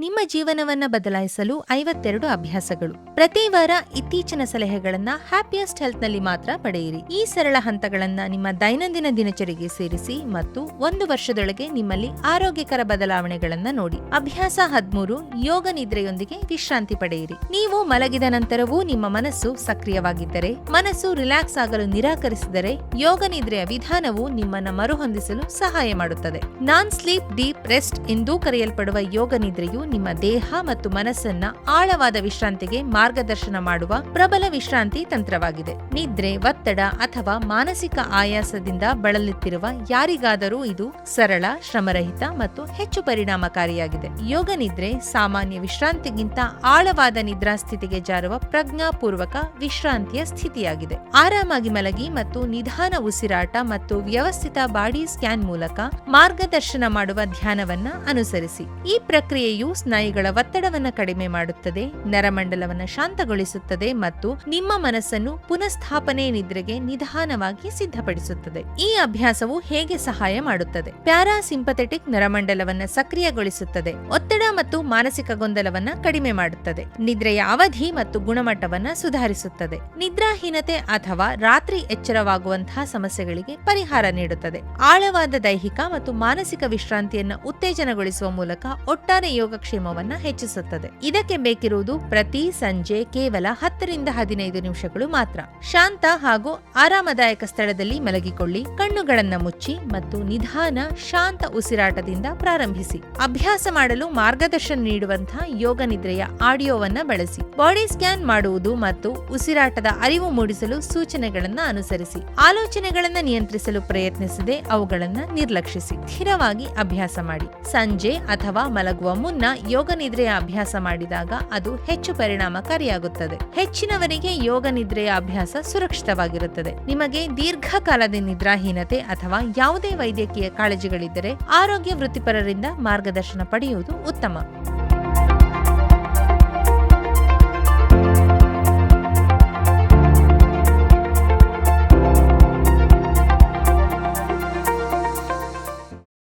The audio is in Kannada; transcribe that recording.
ನಿಮ್ಮ ಜೀವನವನ್ನ ಬದಲಾಯಿಸಲು ಐವತ್ತೆರಡು ಅಭ್ಯಾಸಗಳು. ಪ್ರತಿ ವಾರ ಇತ್ತೀಚಿನ ಸಲಹೆಗಳನ್ನ ಹ್ಯಾಪಿಯೆಸ್ಟ್ ಹೆಲ್ತ್ನಲ್ಲಿ ಮಾತ್ರ ಪಡೆಯಿರಿ. ಈ ಸರಳ ಹಂತಗಳನ್ನ ನಿಮ್ಮ ದೈನಂದಿನ ದಿನಚರಿಗೆ ಸೇರಿಸಿ ಮತ್ತು ಒಂದು ವರ್ಷದೊಳಗೆ ನಿಮ್ಮಲ್ಲಿ ಆರೋಗ್ಯಕರ ಬದಲಾವಣೆಗಳನ್ನ ನೋಡಿ. ಅಭ್ಯಾಸ ಹದಿಮೂರು, ಯೋಗ ನಿದ್ರೆಯೊಂದಿಗೆ ವಿಶ್ರಾಂತಿ ಪಡೆಯಿರಿ. ನೀವು ಮಲಗಿದ ನಂತರವೂ ನಿಮ್ಮ ಮನಸ್ಸು ಸಕ್ರಿಯವಾಗಿದ್ದರೆ, ಮನಸ್ಸು ರಿಲ್ಯಾಕ್ಸ್ ಆಗಲು ನಿರಾಕರಿಸಿದರೆ, ಯೋಗ ನಿದ್ರೆಯ ವಿಧಾನವು ನಿಮ್ಮನ್ನ ಮರುಹೊಂದಿಸಲು ಸಹಾಯ ಮಾಡುತ್ತದೆ. ನಾನ್ ಸ್ಲೀಪ್, ಡೀಪ್ ರೆಸ್ಟ್ ಎಂದೂ ಕರೆಯಲ್ಪಡುವ ಯೋಗ ನಿದ್ರೆಯು ನಿಮ್ಮ ದೇಹ ಮತ್ತು ಮನಸ್ಸನ್ನ ಆಳವಾದ ವಿಶ್ರಾಂತಿಗೆ ಮಾರ್ಗದರ್ಶನ ಮಾಡುವ ಪ್ರಬಲ ವಿಶ್ರಾಂತಿ ತಂತ್ರವಾಗಿದೆ. ನಿದ್ರೆ, ಒತ್ತಡ ಅಥವಾ ಮಾನಸಿಕ ಆಯಾಸದಿಂದ ಬಳಲುತ್ತಿರುವ ಯಾರಿಗಾದರೂ ಇದು ಸರಳ, ಶ್ರಮರಹಿತ ಮತ್ತು ಹೆಚ್ಚು ಪರಿಣಾಮಕಾರಿಯಾಗಿದೆ. ಯೋಗ ನಿದ್ರೆ ಸಾಮಾನ್ಯ ವಿಶ್ರಾಂತಿಗಿಂತ ಆಳವಾದ ನಿದ್ರಾ ಸ್ಥಿತಿಗೆ ಜಾರುವ ಪ್ರಜ್ಞಾಪೂರ್ವಕ ವಿಶ್ರಾಂತಿಯ ಸ್ಥಿತಿಯಾಗಿದೆ. ಆರಾಮಾಗಿ ಮಲಗಿ ಮತ್ತು ನಿಧಾನ ಉಸಿರಾಟ ಮತ್ತು ವ್ಯವಸ್ಥಿತ ಬಾಡಿ ಸ್ಕ್ಯಾನ್ ಮೂಲಕ ಮಾರ್ಗದರ್ಶನ ಮಾಡುವ ಧ್ಯಾನವನ್ನ ಅನುಸರಿಸಿ. ಈ ಪ್ರಕ್ರಿಯೆಯು ಸ್ನಾಯುಗಳ ಒತ್ತಡವನ್ನು ಕಡಿಮೆ ಮಾಡುತ್ತದೆ, ನರಮಂಡಲವನ್ನ ಶಾಂತಗೊಳಿಸುತ್ತದೆ ಮತ್ತು ನಿಮ್ಮ ಮನಸ್ಸನ್ನು ಪುನಃಸ್ಥಾಪನೆ ನಿದ್ರೆಗೆ ನಿಧಾನವಾಗಿ ಸಿದ್ಧಪಡಿಸುತ್ತದೆ. ಈ ಅಭ್ಯಾಸವು ಹೇಗೆ ಸಹಾಯ ಮಾಡುತ್ತದೆ? ಪ್ಯಾರಾಸಿಂಪಥೆಟಿಕ್ ನರಮಂಡಲವನ್ನ ಸಕ್ರಿಯಗೊಳಿಸುತ್ತದೆ. ಮತ್ತು ಮಾನಸಿಕ ಗೊಂದಲವನ್ನ ಕಡಿಮೆ ಮಾಡುತ್ತದೆ. ನಿದ್ರೆಯ ಅವಧಿ ಮತ್ತು ಗುಣಮಟ್ಟವನ್ನ ಸುಧಾರಿಸುತ್ತದೆ. ನಿದ್ರಾಹೀನತೆ ಅಥವಾ ರಾತ್ರಿ ಎಚ್ಚರವಾಗುವಂತಹ ಸಮಸ್ಯೆಗಳಿಗೆ ಪರಿಹಾರ ನೀಡುತ್ತದೆ. ಆಳವಾದ ದೈಹಿಕ ಮತ್ತು ಮಾನಸಿಕ ವಿಶ್ರಾಂತಿಯನ್ನ ಉತ್ತೇಜನಗೊಳಿಸುವ ಮೂಲಕ ಒಟ್ಟಾರೆ ಯೋಗಕ್ಷೇಮವನ್ನ ಹೆಚ್ಚಿಸುತ್ತದೆ. ಇದಕ್ಕೆ ಬೇಕಿರುವುದು ಪ್ರತಿ ಸಂಜೆ ಕೇವಲ ಹತ್ತರಿಂದ ಹದಿನೈದು ನಿಮಿಷಗಳು ಮಾತ್ರ. ಶಾಂತ ಹಾಗೂ ಆರಾಮದಾಯಕ ಸ್ಥಳದಲ್ಲಿ ಮಲಗಿಕೊಳ್ಳಿ. ಕಣ್ಣುಗಳನ್ನ ಮುಚ್ಚಿ ಮತ್ತು ನಿಧಾನ ಶಾಂತ ಉಸಿರಾಟದಿಂದ ಪ್ರಾರಂಭಿಸಿ. ಅಭ್ಯಾಸ ಮಾಡಲು ಮಾರ್ಗದರ್ಶನ ನೀಡುವಂತಹ ಯೋಗ ನಿದ್ರೆಯ ಆಡಿಯೋವನ್ನ ಬಳಸಿ. ಬಾಡಿ ಸ್ಕ್ಯಾನ್ ಮಾಡುವುದು ಮತ್ತು ಉಸಿರಾಟದ ಅರಿವು ಮೂಡಿಸಲು ಸೂಚನೆಗಳನ್ನ ಅನುಸರಿಸಿ. ಆಲೋಚನೆಗಳನ್ನ ನಿಯಂತ್ರಿಸಲು ಪ್ರಯತ್ನಿಸದೆ ಅವುಗಳನ್ನ ನಿರ್ಲಕ್ಷಿಸಿ. ಸ್ಥಿರವಾಗಿ ಅಭ್ಯಾಸ ಮಾಡಿ. ಸಂಜೆ ಅಥವಾ ಮಲಗುವ ಮುನ್ನ ಯೋಗ ನಿದ್ರೆಯ ಅಭ್ಯಾಸ ಮಾಡಿದಾಗ ಅದು ಹೆಚ್ಚು ಪರಿಣಾಮಕಾರಿಯಾಗುತ್ತದೆ. ಹೆಚ್ಚಿನವರಿಗೆ ಯೋಗ ನಿದ್ರೆಯ ಅಭ್ಯಾಸ ಸುರಕ್ಷಿತವಾಗಿರುತ್ತದೆ. ನಿಮಗೆ ದೀರ್ಘಕಾಲದ ನಿದ್ರಾಹೀನತೆ ಅಥವಾ ಯಾವುದೇ ವೈದ್ಯಕೀಯ ಕಾಳಜಿಗಳಿದ್ದರೆ ಆರೋಗ್ಯ ವೃತ್ತಿಪರರಿಂದ ಮಾರ್ಗದರ್ಶನ ಪಡೆಯುವುದು ಉತ್ತಮ. програма.